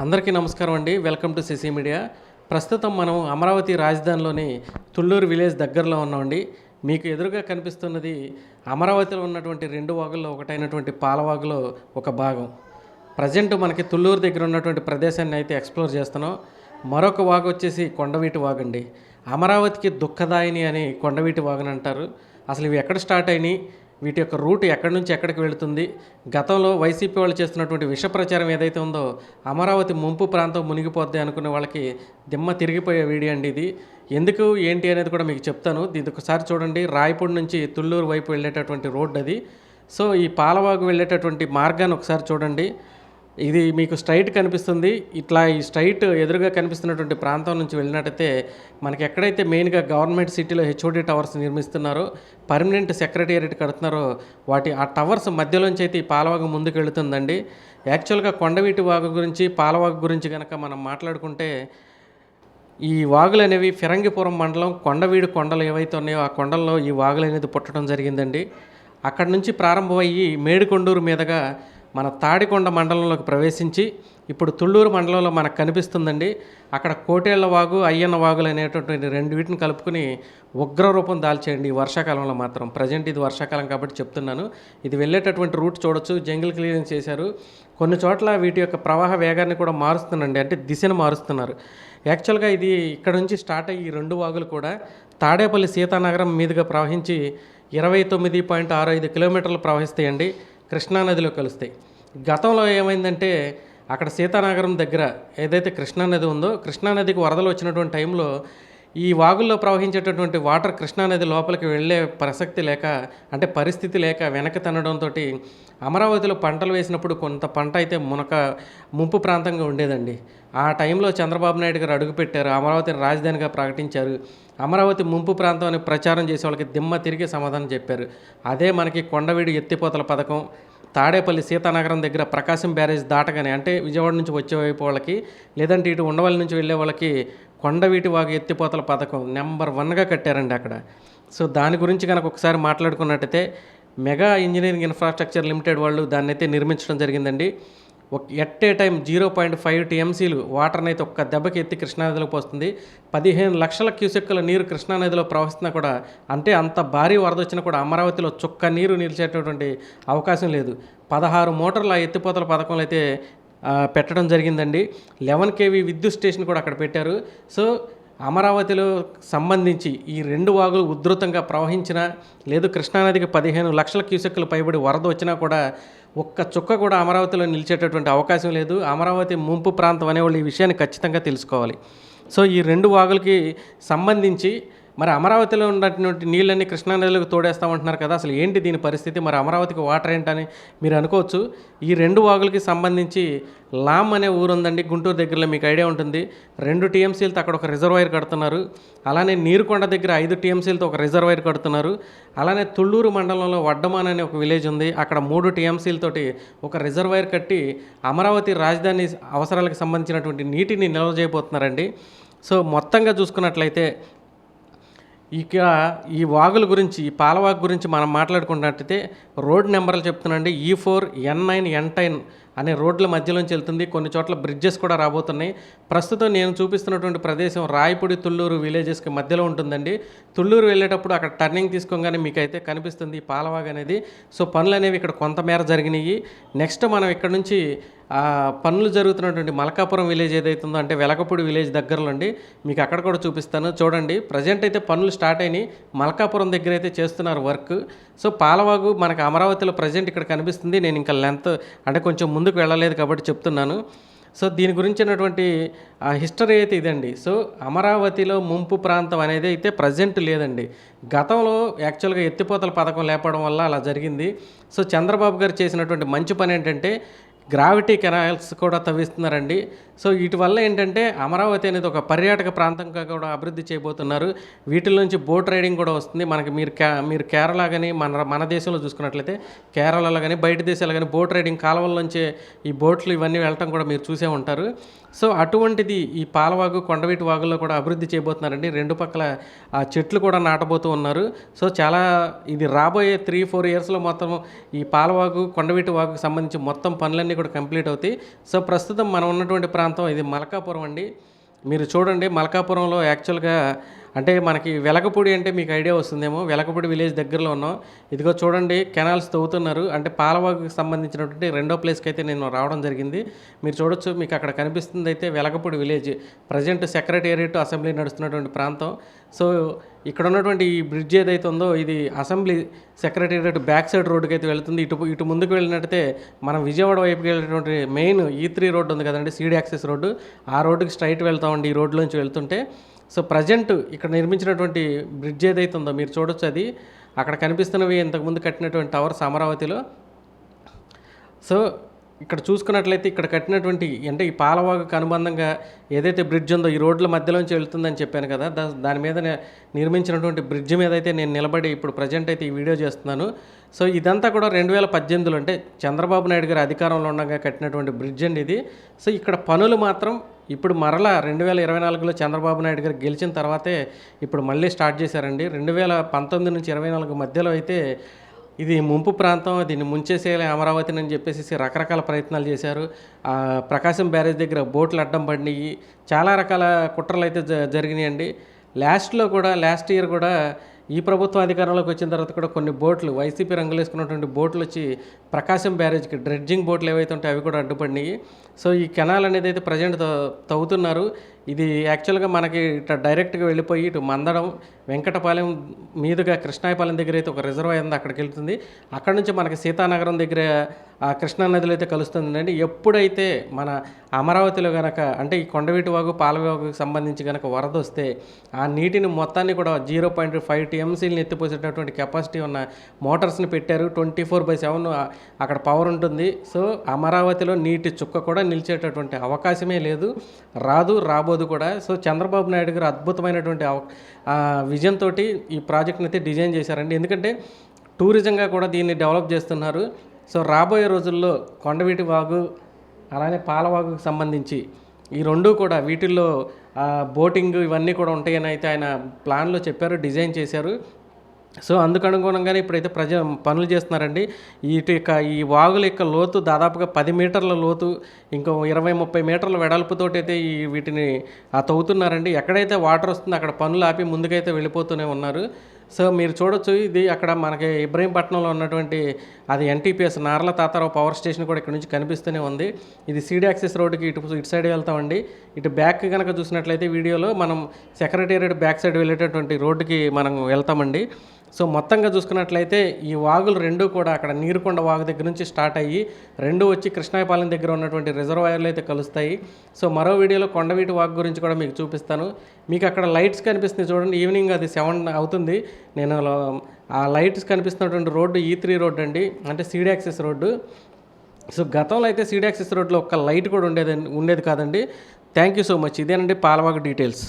అందరికీ నమస్కారం అండి. Welcome to C C media. ప్రస్తుతం మనం అమరావతి రాజధానిలోని తుళ్ళూరు విలేజ్ దగ్గరలో ఉన్నామండి. మీకు ఎదురుగా కనిపిస్తున్నది అమరావతిలో ఉన్నటువంటి రెండు వాగుల్లో ఒకటైనటువంటి పాలవాగులో ఒక భాగం. ప్రజెంట్ మనకి తుళ్ళూరు దగ్గర ఉన్నటువంటి ప్రదేశాన్ని అయితే ఎక్స్ప్లోర్ చేస్తున్నాం. మరొక వాగు వచ్చేసి కొండవీటి వాగు అండి అమరావతికి దుఃఖదాయిని అని కొండవీటి వాగుని అంటారు అసలు ఇవి ఎక్కడ స్టార్ట్ అయినాయి? వీటి యొక్క రూట్ ఎక్కడి నుంచి ఎక్కడికి వెళుతుంది? గతంలో వైసీపీ వాళ్ళు చేస్తున్నటువంటి విష ప్రచారం ఏదైతే ఉందో అమరావతి ముంపు ప్రాంతం మునిగిపోద్ది అనుకునే వాళ్ళకి దిమ్మ తిరిగిపోయే వీడియో అండి ఇది. ఎందుకు ఏంటి అనేది కూడా మీకు చెప్తాను. దీనికి ఒకసారి చూడండి. రాయపూడి నుంచి తుళ్ళూరు వైపు వెళ్ళేటటువంటి రోడ్ అది. సో ఈ పాలవాగు వెళ్ళేటటువంటి మార్గాన్ని ఒకసారి చూడండి. ఇది మీకు స్ట్రైట్ కనిపిస్తుంది. ఇట్లా ఈ స్ట్రైట్ ఎదురుగా కనిపిస్తున్నటువంటి ప్రాంతం నుంచి వెళ్ళినట్టయితే మనకి ఎక్కడైతే మెయిన్గా గవర్నమెంట్ సిటీలో హెచ్ఓడి టవర్స్ నిర్మిస్తున్నారో పర్మనెంట్ సెక్రటేరియట్ కడుతున్నారో వాటి ఆ టవర్స్ మధ్యలోంచి అయితే ఈ పాలవాగు ముందుకు వెళుతుందండి. యాక్చువల్గా కొండవీటి వాగు గురించి పాలవాగు గురించి కనుక మనం మాట్లాడుకుంటే ఈ వాగులు అనేవి ఫిరంగిపురం మండలం కొండవీడు కొండలు ఏవైతే ఉన్నాయో ఆ కొండల్లో ఈ వాగులు అనేది పుట్టడం జరిగిందండి. అక్కడ నుంచి ప్రారంభమయ్యి మేడికొండూరు మీదుగా మన తాడికొండ మండలంలోకి ప్రవేశించి ఇప్పుడు తుళ్ళూరు మండలంలో మనకు కనిపిస్తుందండి. అక్కడ కోటేళ్ళ వాగు అయ్యన్న వాగులు అనేటటువంటి రెండు వీటిని కలుపుకుని ఉగ్ర రూపం దాల్చేయండి ఈ వర్షాకాలంలో మాత్రం. ప్రజెంట్ ఇది వర్షాకాలం కాబట్టి చెప్తున్నాను. ఇది వెళ్ళేటటువంటి రూట్ చూడొచ్చు. జంగిల్ క్లియరెన్స్ చేశారు. కొన్ని చోట్ల వీటి యొక్క ప్రవాహ వేగాన్ని కూడా మారుస్తుందండి. అంటే దిశను మారుస్తున్నారు. యాక్చువల్గా ఇది ఇక్కడ నుంచి స్టార్ట్ అయ్యి ఈ రెండు వాగులు కూడా తాడేపల్లి సీతానగరం మీదుగా ప్రవహించి ఇరవై తొమ్మిది పాయింట్ ఆరు ఐదు కిలోమీటర్లు ప్రవహిస్తాయండి. కృష్ణానదిలో కలుస్తాయి. గతంలో ఏమైందంటే అక్కడ సీతానగరం దగ్గర ఏదైతే కృష్ణానది ఉందో కృష్ణానదికి వరదలు వచ్చినటువంటి టైంలో ఈ వాగుల్లో ప్రవహించేటటువంటి వాటర్ కృష్ణానది లోపలికి వెళ్ళే ప్రసక్తి లేక అంటే పరిస్థితి లేక వెనక్కి తన్నడంతో అమరావతిలో పంటలు వేసినప్పుడు కొంత పంట అయితే మునక ముంపు ప్రాంతంగా ఉండేదండి. ఆ టైంలో చంద్రబాబు నాయుడు గారు అడుగుపెట్టారు అమరావతిని రాజధానిగా ప్రకటించారు అమరావతి ముంపు ప్రాంతం అని ప్రచారం చేసే వాళ్ళకి దిమ్మ తిరిగి సమాధానం చెప్పారు. అదే మనకి కొండవీడు ఎత్తిపోతల పథకం తాడేపల్లి సీతానగరం దగ్గర ప్రకాశం బ్యారేజ్ దాటగానే అంటే విజయవాడ నుంచి వచ్చే వైపు వాళ్ళకి లేదంటే ఇటు ఉండవల్లి నుంచి వెళ్ళే వాళ్ళకి కొండవీటి వాగు ఎత్తిపోతల పథకం నెంబర్ వన్గా కట్టారండి అక్కడ. సో దాని గురించి కనుక ఒకసారి మాట్లాడుకున్నట్టయితే మెగా ఇంజనీరింగ్ ఇన్ఫ్రాస్ట్రక్చర్ లిమిటెడ్ వాళ్ళు దాన్ని అయితే నిర్మించడం జరిగిందండి. ఒక at a time zero point five టీఎంసీలు వాటర్ని అయితే ఒక్క దెబ్బకి ఎత్తి కృష్ణానదిలోకి పోస్తుంది. పదిహేను లక్షల క్యూసెక్కుల నీరు కృష్ణానదిలో ప్రవహిస్తున్నా కూడా అంటే అంత భారీ వరద వచ్చినా కూడా అమరావతిలో చుక్క నీరు నిలిచేటటువంటి అవకాశం లేదు. పదహారు మోటార్ల ఎత్తిపోతల పథకంలో అయితే పెట్టడం జరిగిందండి. లెవెన్ కేవీ విద్యుత్ స్టేషన్ కూడా అక్కడ పెట్టారు. సో అమరావతిలో సంబంధించి ఈ రెండు వాగులు ఉధృతంగా ప్రవహించిన లేదు కృష్ణానదికి పదిహేను లక్షల క్యూసెక్కులు పైబడి వరద వచ్చినా కూడా ఒక్క చుక్క కూడా అమరావతిలో నిలిచేటటువంటి అవకాశం లేదు. అమరావతి ముంపు ప్రాంతం అనేవాళ్ళు ఈ విషయాన్ని ఖచ్చితంగా తెలుసుకోవాలి. సో ఈ రెండు వాగులకి సంబంధించి మరి అమరావతిలో ఉన్నటువంటి నీళ్ళన్నీ కృష్ణానదిలోకి తోడేస్తామంటున్నారు కదా అసలు ఏంటి దీని పరిస్థితి? మరి అమరావతికి వాటర్ ఏంటని మీరు అనుకోవచ్చు. ఈ రెండు వాగులకి సంబంధించి లామ్ అనే ఊరు ఉందండి గుంటూరు దగ్గరలో మీకు ఐడియా ఉంటుంది. రెండు టీఎంసీలతో అక్కడ ఒక రిజర్వాయర్ కడుతున్నారు. అలానే నీరుకొండ దగ్గర ఐదు టీఎంసీలతో ఒక రిజర్వాయర్ కడుతున్నారు. అలానే తుళ్ళూరు మండలంలో వడ్డమాన్ అనే ఒక విలేజ్ ఉంది. అక్కడ మూడు టీఎంసీలతోటి ఒక రిజర్వాయర్ కట్టి అమరావతి రాజధాని అవసరాలకు సంబంధించినటువంటి నీటిని నిల్వ చేయబోతున్నారండి. సో మొత్తంగా చూసుకున్నట్లయితే ఇక ఈ వాగుల గురించి ఈ పాలవాగు గురించి మనం మాట్లాడుకున్నట్టయితే రోడ్ నెంబర్లు చెప్తున్నాండి ఈ e four N nine N ten అనే రోడ్ల మధ్యలోంచి వెళ్తుంది. కొన్ని చోట్ల బ్రిడ్జెస్ కూడా రాబోతున్నాయి. ప్రస్తుతం నేను చూపిస్తున్నటువంటి ప్రదేశం రాయపూడి తుళ్ళూరు విలేజెస్కి మధ్యలో ఉంటుందండి. తుళ్ళూరు వెళ్ళేటప్పుడు అక్కడ టర్నింగ్ తీసుకోగానే మీకు అయితే కనిపిస్తుంది ఈ పాలవాగ్ అనేది. సో పనులు అనేవి ఇక్కడ కొంతమేర జరిగినాయి. నెక్స్ట్ మనం ఇక్కడ నుంచి పనులు జరుగుతున్నటువంటి మలకాపురం విలేజ్ ఏదైతే ఉందో అంటే వెలకపూడి విలేజ్ దగ్గరలో అండి మీకు అక్కడ కూడా చూపిస్తాను. చూడండి ప్రజెంట్ అయితే పనులు స్టార్ట్ అయినాయి. మలకాపురం దగ్గర అయితే చేస్తున్నారు వర్క్ సో పాలవాగు మనకి అమరావతిలో ప్రజెంట్ ఇక్కడ కనిపిస్తుంది. నేను ఇంకా లెంత్ అంటే కొంచెం ముందుకు వెళ్ళలేదు కాబట్టి చెప్తున్నాను. సో దీని గురించినటువంటి హిస్టరీ అయితే ఇదండి. సో అమరావతిలో ముంపు ప్రాంతం అనేది అయితే ప్రజెంట్ లేదండి. గతంలో యాక్చువల్గా ఎత్తిపోతల పథకం లేపడం వల్ల అలా జరిగింది. సో చంద్రబాబు గారు చేసినటువంటి మంచి పని ఏంటంటే గ్రావిటీ కెనాల్స్ కూడా తవ్విస్తున్నారండి. సో వీటి వల్ల ఏంటంటే అమరావతి అనేది ఒక పర్యాటక ప్రాంతంగా కూడా అభివృద్ధి చేయబోతున్నారు. వీటిల నుంచి బోట్ రైడింగ్ కూడా వస్తుంది. మనకి మీరు కే మీరు కేరళ కానీ మన మన దేశంలో చూసుకున్నట్లయితే కేరళలో కానీ బయట దేశాలు కానీ బోట్ రైడింగ్ కాలువల్లోంచి ఈ బోట్లు ఇవన్నీ వెళ్ళటం కూడా మీరు చూసే ఉంటారు. సో అటువంటిది ఈ పాలవాగు కొండవీటి వాగుల్లో కూడా అభివృద్ధి చేయబోతున్నారండి. రెండు పక్కల ఆ చెట్లు కూడా నాటబోతూ ఉన్నారు. సో చాలా ఇది రాబోయే త్రీ ఫోర్ ఇయర్స్లో మొత్తం ఈ పాలవాగు కొండవీటి వాగుకు సంబంధించి మొత్తం పనులన్నీ కూడా కంప్లీట్ అవుతాయి. సో ప్రస్తుతం మనం ఉన్నటువంటి ప్రాంతం ఇది మలకాపురం అండి. మీరు చూడండి మలకాపురంలో యాక్చువల్గా అంటే మనకి వెలగపూడి అంటే మీకు ఐడియా వస్తుందేమో. వెలగపూడి విలేజ్ దగ్గరలో ఉన్నాం. ఇదిగో చూడండి కెనాల్స్ తవ్వుతున్నారు. అంటే పాలవాగుకి సంబంధించినటువంటి రెండో ప్లేస్కి అయితే నేను రావడం జరిగింది. మీరు చూడొచ్చు మీకు అక్కడ కనిపిస్తుంది అయితే Velagapudi village. Present secretariat assembly నడుస్తున్నటువంటి ప్రాంతం. సో ఇక్కడ ఉన్నటువంటి ఈ బ్రిడ్జ్ ఏదైతే ఉందో ఇది అసెంబ్లీ సెక్రటేరియట్ బ్యాక్ సైడ్ రోడ్డుకి అయితే వెళ్తుంది. ఇటు ఇటు ముందుకు వెళ్ళినట్టయితే మనం విజయవాడ వైపుకి వెళ్ళేటువంటి మెయిన్ ఈ త్రీ రోడ్డు ఉంది కదండి సీడీ యాక్సెస్ రోడ్డు. ఆ రోడ్డుకి స్ట్రైట్ వెళ్తామండి ఈ రోడ్లోంచి వెళ్తుంటే. సో ప్రజెంట్ ఇక్కడ నిర్మించినటువంటి బ్రిడ్జ్ ఏదైతే ఉందో మీరు చూడొచ్చు అది. అక్కడ కనిపిస్తున్నవి ఇంతకుముందు కట్టినటువంటి టవర్స్ అమరావతిలో. సో ఇక్కడ చూసుకున్నట్లయితే ఇక్కడ కట్టినటువంటి అంటే ఈ పాలవాగుకు అనుబంధంగా ఏదైతే బ్రిడ్జ్ ఉందో ఈ రోడ్ల మధ్యలోంచి వెళ్తుందని చెప్పాను కదా. దా దాని మీద నిర్మించినటువంటి బ్రిడ్జ్ మీద అయితే నేను నిలబడి ఇప్పుడు ప్రజెంట్ అయితే ఈ వీడియో చేస్తున్నాను. సో ఇదంతా కూడా రెండు వేల పద్దెనిమిదిలో అంటే చంద్రబాబు నాయుడు గారి అధికారంలో ఉండగా కట్టినటువంటి బ్రిడ్జ్ అండి ఇది. సో ఇక్కడ పనులు మాత్రం ఇప్పుడు మరలా రెండు వేల ఇరవై నాలుగులో చంద్రబాబు నాయుడు గారు గెలిచిన తర్వాతే ఇప్పుడు మళ్ళీ స్టార్ట్ చేశారండి. రెండు వేల పంతొమ్మిది నుంచి ఇరవై నాలుగు మధ్యలో అయితే ఇది ముంపు ప్రాంతం దీన్ని ముంచేసేయాలి అమరావతిని అని చెప్పేసి రకరకాల ప్రయత్నాలు చేశారు. ప్రకాశం బ్యారేజ్ దగ్గర బోట్లు అడ్డం పడినాయి. చాలా రకాల కుట్రలు అయితే జ జరిగినాయండి. లాస్ట్లో కూడా లాస్ట్ ఇయర్ కూడా ఈ ప్రభుత్వం అధికారంలోకి వచ్చిన తర్వాత కూడా కొన్ని బోట్లు వైసీపీ రంగులు వేసుకున్నటువంటి బోట్లు వచ్చి ప్రకాశం బ్యారేజ్కి డ్రెడ్జింగ్ బోట్లు ఏవైతే ఉంటాయో అవి కూడా అడ్డుపడినాయి. సో ఈ కెనాల్ అనేది అయితే ప్రజెంట్ తవ్వుతున్నారు. ఇది యాక్చువల్గా మనకి ఇట్లా డైరెక్ట్గా వెళ్ళిపోయి ఇటు మందడం వెంకటపాలెం మీదుగా కృష్ణాయపాలెం దగ్గర అయితే ఒక రిజర్వాయర్ ఉంది అక్కడికి వెళ్తుంది. అక్కడ నుంచి మనకి సీతానగరం దగ్గర ఆ కృష్ణా నదిలో అయితే కలుస్తుందండి. ఎప్పుడైతే మన అమరావతిలో గనక అంటే ఈ కొండవీటి వాగు పాలవాగుకి సంబంధించి గనక వరద వస్తే ఆ నీటిని మొత్తాన్ని కూడా జీరో పాయింట్ ఫైవ్ టీఎంసీలను ఎత్తిపోసేటటువంటి కెపాసిటీ ఉన్న మోటార్స్ని పెట్టారు. ట్వంటీ ఫోర్ బై సెవెన్ అక్కడ పవర్ ఉంటుంది. సో అమరావతిలో నీటి చుక్క కూడా నిలిచేటటువంటి అవకాశమే లేదు. రాదు రాబో రాబోదు కూడా. సో చంద్రబాబు నాయుడు గారు అద్భుతమైనటువంటి విజన్ తోటి ఈ ప్రాజెక్ట్ని అయితే డిజైన్ చేశారండి. ఎందుకంటే టూరిజంగా కూడా దీన్ని డెవలప్ చేస్తున్నారు. సో రాబోయే రోజుల్లో కొండవీటి వాగు అలానే పాలవాగుకు సంబంధించి ఈ రెండు కూడా వీటిల్లో బోటింగ్ ఇవన్నీ కూడా ఉంటాయని అయితే ఆయన ప్లాన్లో చెప్పారు డిజైన్ చేశారు. సో అందుకు అనుగుణంగానే ఇప్పుడైతే ప్రజ పనులు చేస్తున్నారండి. ఇటు యొక్క ఈ వాగుల యొక్క లోతు దాదాపుగా పది మీటర్ల లోతు ఇంకో ఇరవై ముప్పై మీటర్ల వెడల్పుతోటి అయితే ఈ వీటిని ఆ తవ్వుతున్నారండి. ఎక్కడైతే వాటర్ వస్తుందో అక్కడ పనులు ఆపి ముందుకైతే వెళ్ళిపోతూనే ఉన్నారు. సో మీరు చూడొచ్చు ఇది అక్కడ మనకి ఇబ్రహీంపట్నంలో ఉన్నటువంటి అది N T P S Narla Tatarao power station కూడా ఇక్కడ నుంచి కనిపిస్తూనే ఉంది. ఇది సీడీ యాక్సెస్ రోడ్డుకి ఇటు ఇటు సైడ్ వెళ్తామండి ఇటు బ్యాక్ కనుక చూసినట్లయితే వీడియోలో మనం సెక్రటేరియట్ బ్యాక్ సైడ్ వెళ్ళేటటువంటి రోడ్డుకి మనం వెళ్తామండి. సో మొత్తంగా చూసుకున్నట్లయితే ఈ వాగులు రెండు కూడా అక్కడ నీరుకొండ వాగు దగ్గర నుంచి స్టార్ట్ అయ్యి రెండు వచ్చి కృష్ణాయపాలెం దగ్గర ఉన్నటువంటి రిజర్వాయర్లు అయితే కలుస్తాయి. సో మరో వీడియోలో కొండవీటి వాగు గురించి కూడా మీకు చూపిస్తాను. మీకు అక్కడ లైట్స్ కనిపిస్తుంది చూడండి ఈవినింగ్ అది సెవెన్ అవుతుంది. నేను ఆ లైట్స్ కనిపిస్తున్నటువంటి road e E three road అండి. అంటే సీడీ యాక్సెస్ రోడ్డు. సో గతంలో అయితే సీడీ యాక్సెస్ రోడ్లో ఒక్క లైట్ కూడా ఉండేది ఉండేది కాదండి. థ్యాంక్ యూ సో మచ్ ఇదేనండి పాలవాగ డీటెయిల్స్